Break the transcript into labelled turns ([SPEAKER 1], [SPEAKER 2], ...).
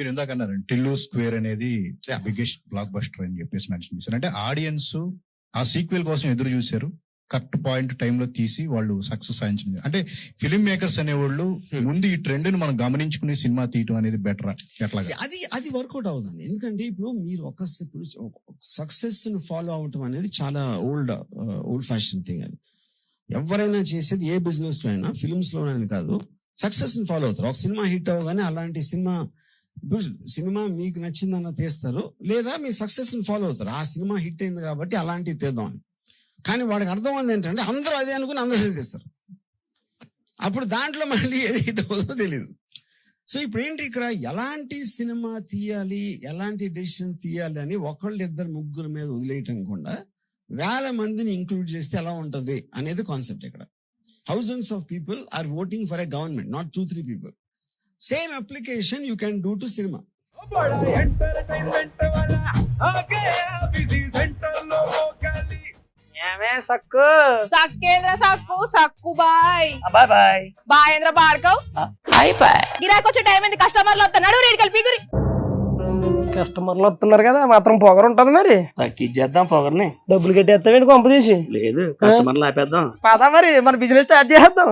[SPEAKER 1] మీరు ఇందాక అన్నారు టిల్లు స్క్వేర్ అనేది బిగ్గెస్ట్ బ్లాక్ బస్టర్ అని చెప్పేసి మెన్షన్ చేశారు. అంటే ఆడియన్స్ ఆ సీక్వెల్ కోసం ఎదురు చూశారు. కరెక్ట్ పాయింట్ టైంలో తీసి వాళ్ళు సక్సెస్ సాధించింది అంటే ఫిల్మ్ మేకర్స్ అనేవాళ్ళు ముందు ఈ ట్రెండ్ని మనం గమనించుకుని సినిమా తీయటం అనేది బెటర్ ఎట్లా
[SPEAKER 2] అది అది వర్కౌట్ అవుతుంది. ఎందుకంటే ఇప్పుడు మీరు ఒక సక్సెస్ని ఫాలో అవటం అనేది చాలా ఓల్డ్ ఓల్డ్ ఫ్యాషన్ థింగ్ అది. ఎవరైనా చేసేది ఏ బిజినెస్లో అయినా ఫిల్మ్స్ లోనైనా కాదు సక్సెస్ని ఫాలో అవుతారు. ఒక సినిమా హిట్ అవగానే అలాంటి సినిమా ఇప్పుడు సినిమా మీకు నచ్చిందన్న తీస్తారు లేదా మీ సక్సెస్ని ఫాలో అవుతారు. ఆ సినిమా హిట్ అయింది కాబట్టి అలాంటివి తీద్దాం అని. కానీ వాడికి అర్థమైంది ఏంటంటే అందరూ అదే అనుకుని అందరూ తీస్తారు. అప్పుడు దాంట్లో మళ్ళీ ఏది హిట్ అవుతుందో తెలియదు సో ఇప్పుడు ఏంటి ఇక్కడ? ఎలాంటి సినిమా తీయాలి ఎలాంటి డెసిషన్స్ తీయాలి అని ఒకళ్ళు ఇద్దరు ముగ్గురు మీద వదిలేయటం కూడా వేల మందిని ఇంక్లూడ్ చేస్తే ఎలా ఉంటుంది అనేది కాన్సెప్ట్ ఇక్కడ. Thousands of people are voting for a government not two three people same application you can do to cinema
[SPEAKER 3] ఏమే Sakku?
[SPEAKER 4] Sakkendra Sakku Sakku bye.
[SPEAKER 3] Bye bye.
[SPEAKER 4] బాయేంద్ర బార్కవ్
[SPEAKER 3] హాయ్ బాయ్
[SPEAKER 4] గిరాకొచ్చే టైం ఏంది? కస్టమర్లు వస్తున్నాడు రేడికల్ పీగురి.
[SPEAKER 3] కస్టమర్లు వస్తున్నారు కదా మాత్రం పొగరు ఉంటుంది మరి.
[SPEAKER 5] తగ్గించేద్దాం పొగర్ని.
[SPEAKER 3] డబ్బులు కట్టేస్తావేంటి కొంప తీసి?
[SPEAKER 5] లేదు కస్టమర్లు ఆపేద్దాం
[SPEAKER 3] పదా మరి మన బిజినెస్ స్టార్ట్ చేద్దాం.